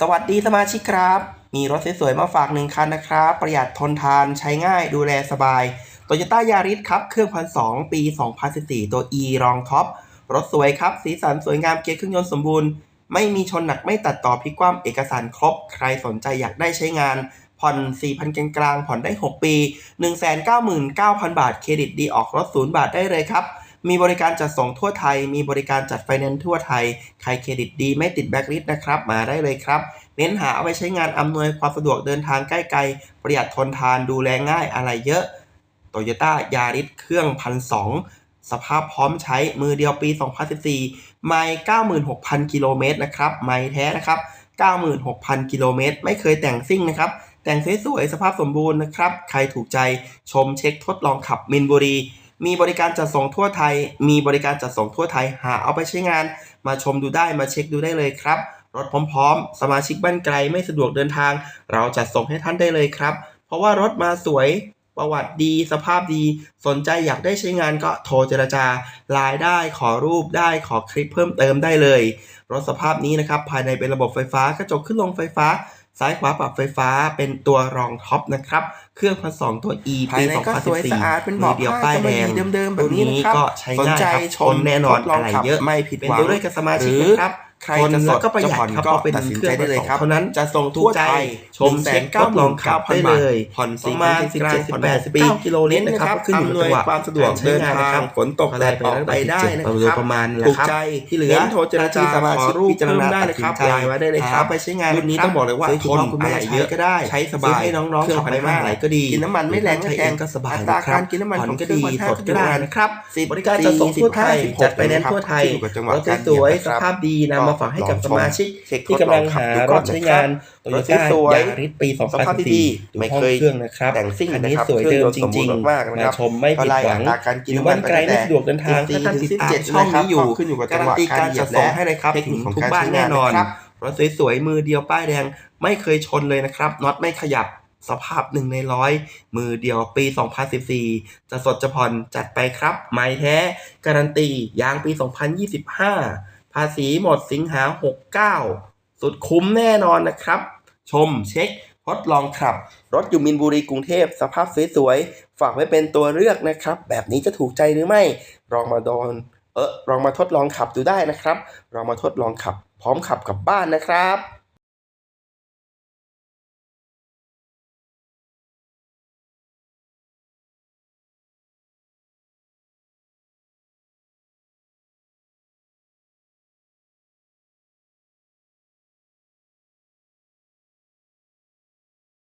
สวัสดีสมาชิกครับ มีรถสวยๆมาฝากหนึ่งคันนะครับ ประหยัดทนทานใช้ง่ายดูแลสบาย Toyota Yaris ครับ เครื่องพันสองปี 2014 ตัว E รองท็อป รถสวยครับ สีสันสวยงามเกียร์เครื่องยนต์สมบูรณ์ ไม่มีชนหนักไม่ตัดต่อพิกว่ำเอกสารครบ ใครสนใจอยากได้ใช้งาน ผ่อน 4,000กลางกลางๆผ่อนได้ 6 ปี 199,000 บาท เครดิตดีออกรถ0บาทได้เลยครับ มีบริการจัดส่งทั่วไทย มีบริการจัดไฟแนนซ์ทั่วไทย ใครเครดิตดีไม่ติดแบล็คลิสต์นะครับ มาได้เลยครับ เน้นหาเอาไปใช้งานอำนวยความสะดวกเดินทางใกล้ไกล ประหยัดทนทานดูแลง่ายอะไรเยอะโตโยต้ายาริสเครื่องพันสองสภาพพร้อมใช้มือเดียวปี 2014 ไม่96,000 กิโลเมตรนะครับ ไม่แท้นะครับ 96,000 กิโลเมตร ไม่เคยแต่งซิ่งนะครับ แต่งสวยๆ สภาพสมบูรณ์นะครับ ใครถูกใจชมเช็คทดลองขับมินบุรี มีบริการจัดส่งทั่วไทย มีบริการจัดส่งทั่วไทย หาเอาไปใช้งาน มาชมดูได้ มาเช็คดูได้เลยครับ รถพร้อมๆ สมาชิกบ้านไกลไม่สะดวกเดินทาง เราจัดส่งให้ท่านได้เลยครับ เพราะว่ารถมาสวย ประวัติดี สภาพดี สนใจอยากได้ใช้งานก็โทรเจรจาไลน์ได้ ขอรูปได้ ขอคลิปเพิ่มเติมได้เลย รถสภาพนี้นะครับ ภายในเป็นระบบไฟฟ้า กระจกขึ้นลงไฟฟ้า ซ้ายขวาปรับไฟฟ้าเป็นตัวรองท็อปนะครับ เครื่องพันสองตัว E ภายในก็สวยสะอาดเป็นเบาะมืเดียวป้ายแดงผ้าก็ไม่ดีเดิมๆแบบนี้นะครับก็ใช้สนง่ายใจครับชมทนแน่นอนทดลองอะไรขับเยอะไม่ผิดเป็นหวังตัวด้วยกับสมาชิกหรือนะครับ ใครทนจะสแล้ดวก็ประหยัดจะผ่อนครับก็เพราะเป็นตัดสินเครื่ใจองได้เลยครับเพราะนั้นจะส่งทั่ทั่ววไทไทยยชมเช็คทดลองขับได้เลยผ่อนประมาณ4,000 17 18ปีกิโลเมตรนะครับขึ้นอยู่กับจังหวะความสะดวกการใช้เดินงานทานะครับงฝนตกแดดออกไปได้นะโดคยรับประมาณถูกใจที่เหลือน้นโทรเจรจาสมาชิกขอรูปพิจารณาเพิ่มได้เลยครับตัดสินใจไลน์ไว้ได้เลยครับหาไปใช้งานรุ่นนี้ครับต้องบอกเลยว่าซื้อทคุณนพ่อคุณแม่อะไรเยอะใช้ก็ได้ใช้สบายซื้อให้น้องๆเครื่องขับภายในบ้านได้ไหนก็ดีกินน้ำมันไม่แรงไม่ใช้แพเองงก็สบายอัตรานะครับการกินน้ำมันผ่อนของก็เครื่ดีองพันสห้าดก็ได้ก็ได้นะครับสิบบริการจัดส่งทั่วไทยสิบหกจัดไปแนนซ์ทั่วไทยขึ้นอยู่กับจังหวะรถการสวยเหยียบๆสนะครับภาพดีนำมาฝากให้กับลองชสมมาชิกเช็คที่กำลังหาทดลองขับดูรก่อถนใช้นะครับงานรถ Toyota สวยยาริสปีสภาพดี2014ไม่เคยเครื่องนะครับแต่งซิ่งคันนี้นะครับสวยเดิมจริงเครื่องยนต์สมบูรณ์มากๆๆนะครับมาชมไม่ผิดหวังเท่าไหร่อัตราการกินอยู่บ้านไกลไม่สะดวกเดินทางตั้ถ้างแต่ท่านติด17ตามช่องนี้อยู่ขึ้นอยู่กับจักางรัหนวะตีการจัดส่งการเหยียบให้เลยครับเทคนิคของทุกการบ้านใช้งานแน่นอนนะครับรถสวยๆมือเดียวป้ายแดงไม่เคยชนเลยนะครับน็อตไม่ขยับสภาพหนึ่งในร้อยมือเดียวปี 2014 จะสดจะผ่อนจัดไปครับ ไม้แท้ การันตียางปี 2025 ภาษีหมดสิงหา 69 สุดคุ้มแน่นอนนะครับ ชมเช็คทดลองขับ รถอยู่มินบุรีกรุงเทพ สภาพสวยๆ ฝากไว้เป็นตัวเลือกนะครับ แบบนี้จะถูกใจหรือไม่ลองมาโดนเออลองมาทดลองขับดูได้นะครับลองมาทดลองขับ พร้อมขับกลับบ้านนะครับ